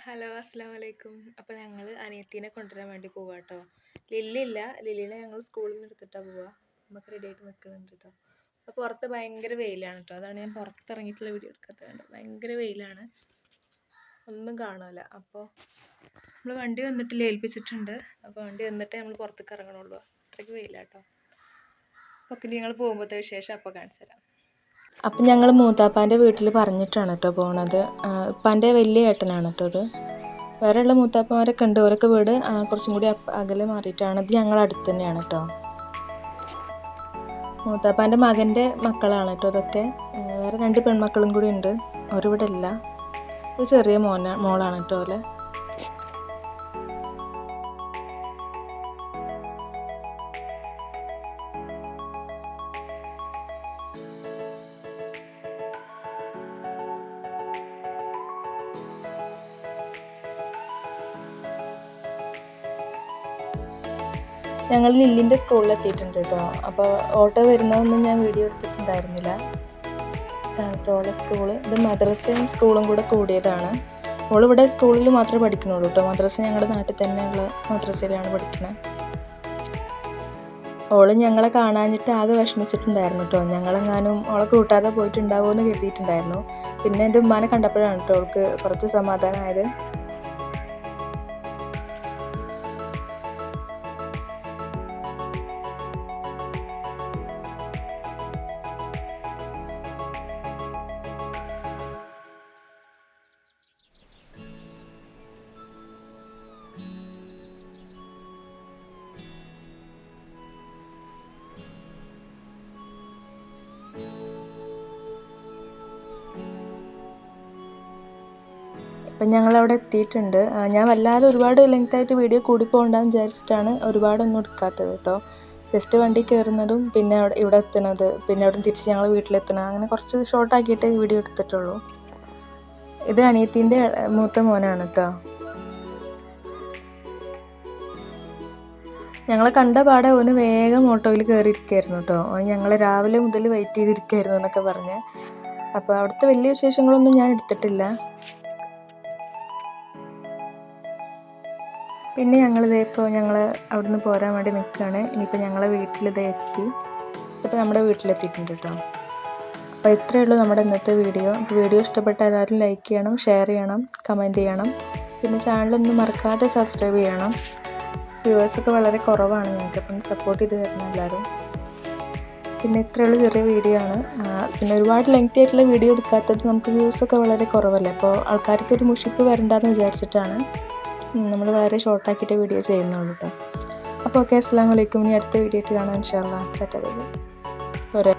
Hello അസ്സാം വലൈക്കും അപ്പോൾ ഞങ്ങൾ അനിയത്തിനെ കൊണ്ടുവരാൻ വേണ്ടി പോവാം കേട്ടോ ലില്ലില്ല. ലില്ലിനെ ഞങ്ങൾ സ്കൂളിൽ നിന്ന് എടുത്തിട്ടാണ് പോവുക നമുക്ക് റെഡി ആയിട്ട് നിൽക്കുന്നുണ്ട് കേട്ടോ അപ്പോൾ പുറത്ത് ഭയങ്കര വെയിലാണ് കേട്ടോ അതാണ് ഞാൻ പുറത്തിറങ്ങിയിട്ടുള്ള വീഡിയോ എടുക്കാത്തത് കണ്ടോ ഭയങ്കര വെയിലാണ്. ഒന്നും കാണാനില്ല അപ്പോൾ നമ്മൾ വണ്ടി വന്നിട്ടില്ല ഏൽപ്പിച്ചിട്ടുണ്ട്. അപ്പോൾ വണ്ടി വന്നിട്ട് നമ്മൾ പുറത്തേക്ക് ഇറങ്ങണുള്ളൂ. അത്രയ്ക്ക് വെയിലാട്ടോ അപ്പോൾ ഞങ്ങൾ പോകുമ്പോഴത്തെ വിശേഷം അപ്പോൾ കാണിച്ചു തരാം. അപ്പം ഞങ്ങൾ മൂത്താപ്പാന്റെ വീട്ടിൽ പറഞ്ഞിട്ടാണ് കേട്ടോ പോണത്. ഉപ്പാന്റെ വലിയ ഏട്ടനാണ് കേട്ടോ ഇത്. വേറെയുള്ള മൂത്താപ്പന്മാരൊക്കെ ഉണ്ട്. ഓരൊക്കെ വീട് കുറച്ചും കൂടി അകലെ മാറിയിട്ടാണ്. ഇത് ഞങ്ങൾ അടുത്ത് തന്നെയാണ് കേട്ടോ മൂത്താപ്പാന്റെ മകന്റെ മക്കളാണ് കേട്ടോ അതൊക്കെ വേറെ രണ്ട് പെൺമക്കളും കൂടി ഉണ്ട്. ഒരിവിടെ ഇല്ല ഒരു ചെറിയ മോന മോളാണ് കേട്ടോ അല്ലേ ഞങ്ങൾ ലില്ലിന്റെ സ്കൂളിൽ എത്തിയിട്ടുണ്ട് കേട്ടോ. അപ്പോൾ ഓട്ടോ വരുന്നതൊന്നും ഞാൻ വീഡിയോ എടുത്തിട്ടുണ്ടായിരുന്നില്ല. ഇതാണ് സ്കൂൾ ഇത് മദ്രസയും സ്കൂളും കൂടെ കൂടിയതാണ്. ഓളിവിടെ സ്കൂളിൽ മാത്രമേ പഠിക്കുന്നുള്ളൂ കേട്ടോ. മദ്രസ ഞങ്ങളുടെ നാട്ടിൽ തന്നെയുള്ള മദ്രസയിലാണ് പഠിക്കുന്നത് ഓൾ ഞങ്ങളെ കാണാഞ്ഞിട്ട് ആകെ വിഷമിച്ചിട്ടുണ്ടായിരുന്നു കേട്ടോ. ഞങ്ങളെങ്ങാനും ഓളെ കൂട്ടാതെ പോയിട്ടുണ്ടാവുമോ എന്ന് കരുതിയിട്ടുണ്ടായിരുന്നു. പിന്നെ എന്റെ ഉമ്മാനെ കണ്ടപ്പോഴാണ് കേട്ടോ അവൾക്ക് കുറച്ച് സമാധാനമായത്. ഇപ്പം ഞങ്ങളവിടെ എത്തിയിട്ടുണ്ട്. ഞാൻ വല്ലാതെ ഒരുപാട് ലെങ്ത് ആയിട്ട് വീഡിയോ കൂടി പോകണ്ടെന്ന് വിചാരിച്ചിട്ടാണ് ഒരുപാടൊന്നും എടുക്കാത്തത് കേട്ടോ. ജസ്റ്റ് വണ്ടി കയറുന്നതും പിന്നെ അവിടെ ഇവിടെ എത്തുന്നത് പിന്നെ അവിടെ തിരിച്ച് ഞങ്ങൾ വീട്ടിലെത്തണം അങ്ങനെ കുറച്ച് ഷോർട്ട് ആക്കിയിട്ടേ വീഡിയോ എടുത്തിട്ടുള്ളൂ. ഇത് അനിയത്തിന്റെ മൂത്ത മോനാണ് കേട്ടോ. ഞങ്ങൾ കണ്ട പാടെ ഓന് വേഗം ഓട്ടോയിൽ കയറിയിരിക്കായിരുന്നു കേട്ടോ. ഞങ്ങൾ രാവിലെ മുതൽ വെയിറ്റ് ചെയ്തിരിക്കായിരുന്നു എന്നൊക്കെ പറഞ്ഞ്. അപ്പോൾ അവിടുത്തെ വലിയ വിശേഷങ്ങളൊന്നും ഞാൻ എടുത്തിട്ടില്ല. പിന്നെ ഞങ്ങൾ ഇപ്പോൾ ഞങ്ങൾ അവിടുന്ന് പോരാൻ വേണ്ടി നിൽക്കുകയാണ്. ഇനിയിപ്പോൾ ഞങ്ങളെ വീട്ടിലിത് എത്തി. ഇപ്പോൾ നമ്മുടെ വീട്ടിലെത്തിയിട്ടുണ്ട് കേട്ടോ. അപ്പോൾ ഇത്രയേ ഉള്ളൂ നമ്മുടെ ഇന്നത്തെ വീഡിയോ. വീഡിയോ ഇഷ്ടപ്പെട്ട എല്ലാവരും ലൈക്ക് ചെയ്യണം ഷെയർ ചെയ്യണം കമന്റ് ചെയ്യണം. പിന്നെ ചാനലൊന്നും മറക്കാതെ സബ്സ്ക്രൈബ് ചെയ്യണം. വ്യൂവേഴ്സൊക്കെ വളരെ കുറവാണ് ഞങ്ങൾക്ക്. അപ്പം സപ്പോർട്ട് ചെയ്ത് തരണം എല്ലാവരും. പിന്നെ ഇത്രയുള്ള ചെറിയ വീഡിയോ ആണ്. പിന്നെ ഒരുപാട് ലെങ്തി ആയിട്ടുള്ള വീഡിയോ എടുക്കാത്തത് നമുക്ക് വ്യൂസൊക്കെ വളരെ കുറവല്ലേ? അപ്പോൾ ആൾക്കാർക്ക് ഒരു മുഷിപ്പ് വരണ്ടെന്ന് വിചാരിച്ചിട്ടാണ്. നമ്മൾ വളരെ ഷോർട്ടാക്കിയിട്ട് വീഡിയോ ചെയ്യുന്നുള്ളൂ കേട്ടോ അപ്പോൾ ഓക്കെ അസ്സാം വലൈക്കും ഇനി അടുത്ത വീഡിയോ ആയിട്ട് കാണാൻ ഇൻഷാല്ലാ ബൈ ബൈ. ഒരേ